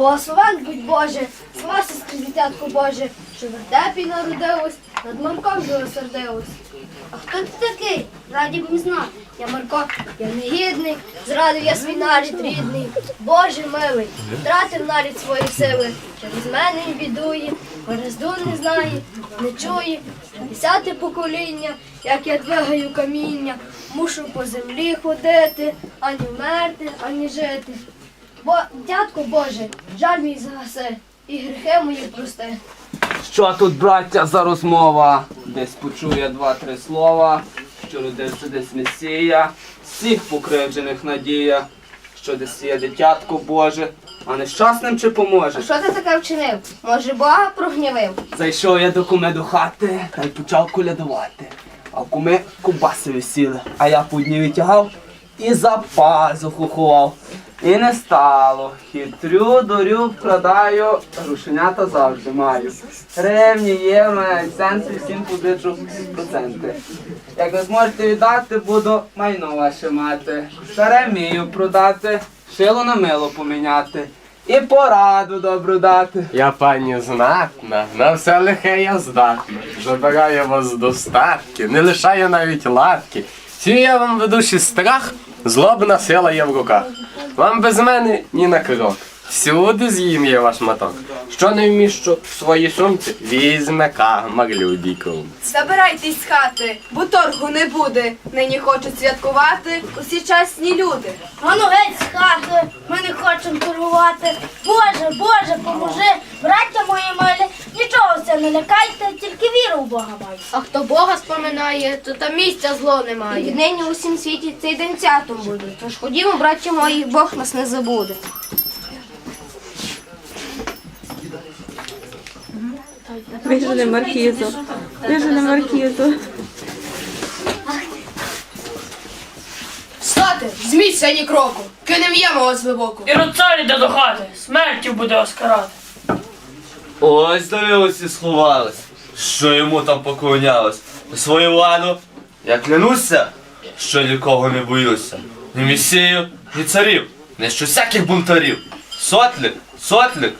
Благословен будь Боже, слава сестри дитятко Боже, що в вертепі народилось, над Марком зілосердилось. А хто ти такий? Раді б знати. Я Марко, я негідний, зрадив я свій нарід рідний. Боже милий, втратив нарід свої сили. Через мене він бідує, Борозду не знає, не чує. Десяте покоління, як я двигаю каміння, мушу по землі ходити, ані вмерти, ані жити. Бо, дядько Боже, жаль мій загаси, і гріхи мої прости. Що тут, браття, за розмова? Десь почує два-три слова, що родився десь Месія, всіх покривджених надія, що десь є дитятко Боже, а нещасним чи поможе? Що ти таке вчинив? Може, Бога прогнівив? Зайшов я до куми до хати та й почав колядувати. А куми кубаси висіли, а я по дні витягав і за пазуху ховав. І не стало. Хитрю, дурю, вкладаю, рушенята завжди маю. Гривні, євро, центи, всім позичу проценти. Як ви зможете віддати, буду майно ваше мати. Старе вмію продати, шило на мило поміняти. І пораду добру дати. Я пані знатна, на все лихе я здатна. Забираю вас до статки, не лишаю навіть латки. Сіє вам в душі страх, злобна сила є в руках. Вам без мене ні на крок. Всюди з'їм є ваш маток. Що не вміщу в свої сумці, візьме кагмар любій. Забирайтесь з хати, бо торгу не буде. Нині хочуть святкувати усі чесні люди. Ану геть з хати, ми не хочемо торгувати. Боже, Боже, поможи, браття мої милі, нічого це не лякайте, тільки віру в Бога майте. А хто Бога споминає, то там місця зло немає. Віднині у всім світі цей день святом буде. Тож ходімо, браття мої, Бог нас не забуде. Вижене маркізу. Вижене маркізу. Встати, зміться ні кроку, кинем ємо вас глибоко. І цар йде до хати, смертю буде оскарати. Ось дивились і сховались, що йому там поклонялось. Свою владу я клянуся, що нікого не боюся. Ні місію, ні царів, не що всяких бунтарів. Сотлик, сотлик,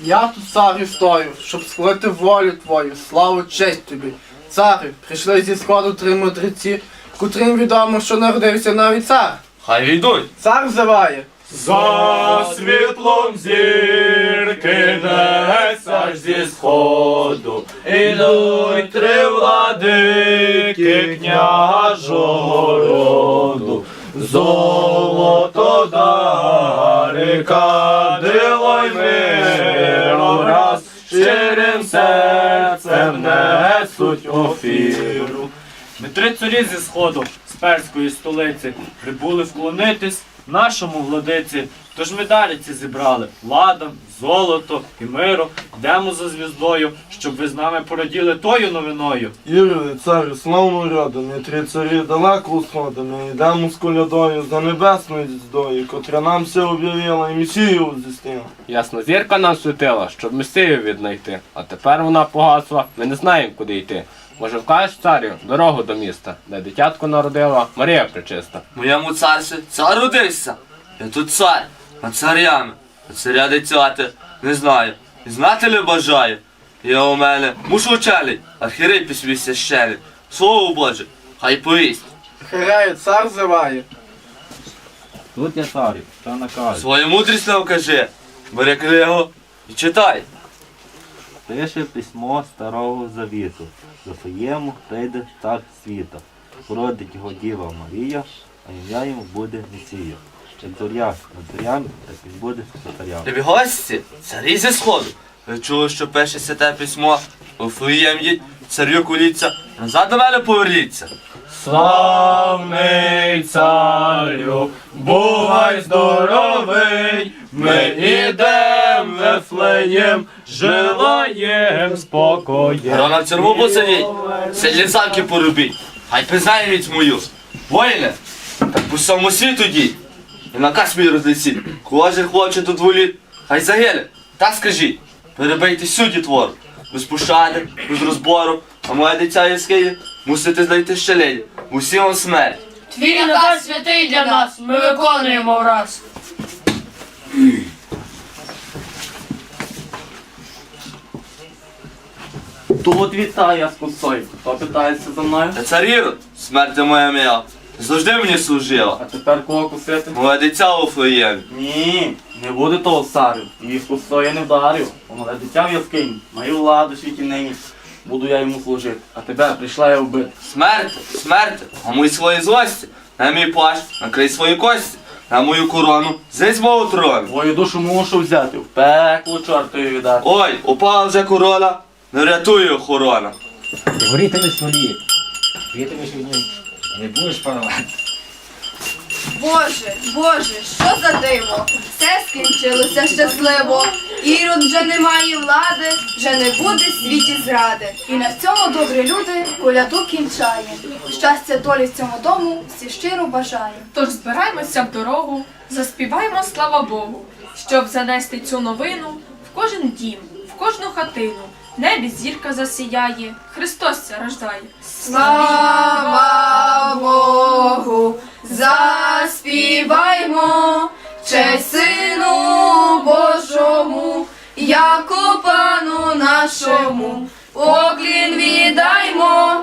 Я тут царю стою, щоб схвалити волю твою, славу честь тобі. Царю, прийшли зі сходу три мудреці, котрим відомо, що народився навіть цар. хай війдуть. Цар взиває. За світлом зірки десь аж зі сходу ідуть три владики княжого роду. Золото дари, щирим серцем несуть офіру. Ми три царі зі сходу, з перської столиці, прибули вклонитись нашому владиці. Тож медалі ці зібрали ладом, золото і миру. Йдемо за звіздою, щоб ви з нами пораділи тою новиною. Ірве, царю, славну роду, ми три царі далеко усходи, ми йдемо з колядою за небесною звіздою, котра нам все об'явила і місію здійснила. Ясна зірка нам світила, щоб Месію віднайти. А тепер вона погасла, ми не знаємо, куди йти. Може, вкажеш царю дорогу до міста, де дитятко народила Марія Пречиста. Моєму царстві цар родився. Я тут цар, над царями, а царя дитяти не знаю. І знати не бажаю. Я у мене мушу вчелить, архірей свій священий. Слово Боже, хай повість. Хиреє, цар взиває. Тут я царю, та накажу. Свою мудрість нам кажи. Бери книгу і читай. Пише письмо Старого Завіту. Вифлеєму прийде цар світа. Породить його Діва Марія, а ім'я йому буде Месія. Як зоря над зорями, так він буде царям. Любі гості, царі зі сходу. Ви чули, що пише святе письмо. У їдь, царю куліться, назад до мене поверніться. Славний царю, бувай здоровий, ми ідем Вифлеєм, желаєм спокоєм. Рано в церкву посадіть, сидіть замки порубіть, хай пізнає віць мою. Воїне, так по всьому світу дій. І наказ мій розлісіть. Кожен хоче тут воліт, хай загине. Так скажіть. перебийте сюди твор. Без пощади, без розбору, а моє дитя Єскиє мусите знайти щелень. Усім вам смерть. Твій наказ святий для нас, ми виконуємо враз. Тут вітає з косою. Хто питається за мною? Та цар Ірод, смерть моя моя, завжди мені служила. А тепер кого кусити? Моє дитя у Флеємі. Ні, не буде того царю. Їх косою не вдарив. Мале дитя в яскині. Маю владу світі нині. Буду я йому служити. А тебе прийшла я вбити. Смерти, смерти, гамуй свої злості, на мій плащ, накрий свої кості, на мою корону, зись мого трону. Твою душу мушу взяти, в пекло чортові віддати. Ой, упала вже корона, не рятує охорона. Горітиме смолі. П'ятимеш від нього. Не будеш панувати. Боже, Боже, що за диво? Все скінчилося щасливо. Ірод вже не має влади, вже не буде світі зради. І на цьому добрі люди коляду кінчає. Щастя долі в цьому дому всі щиро бажає. Тож збираємося в дорогу, заспіваємо слава Богу, щоб занести цю новину в кожен дім, в кожну хатину. Небі зірка засіяє, Христос рождає. Слава Богу, заспіваймо, честь Сину Божому, яко пану нашому, Оклін віддаймо,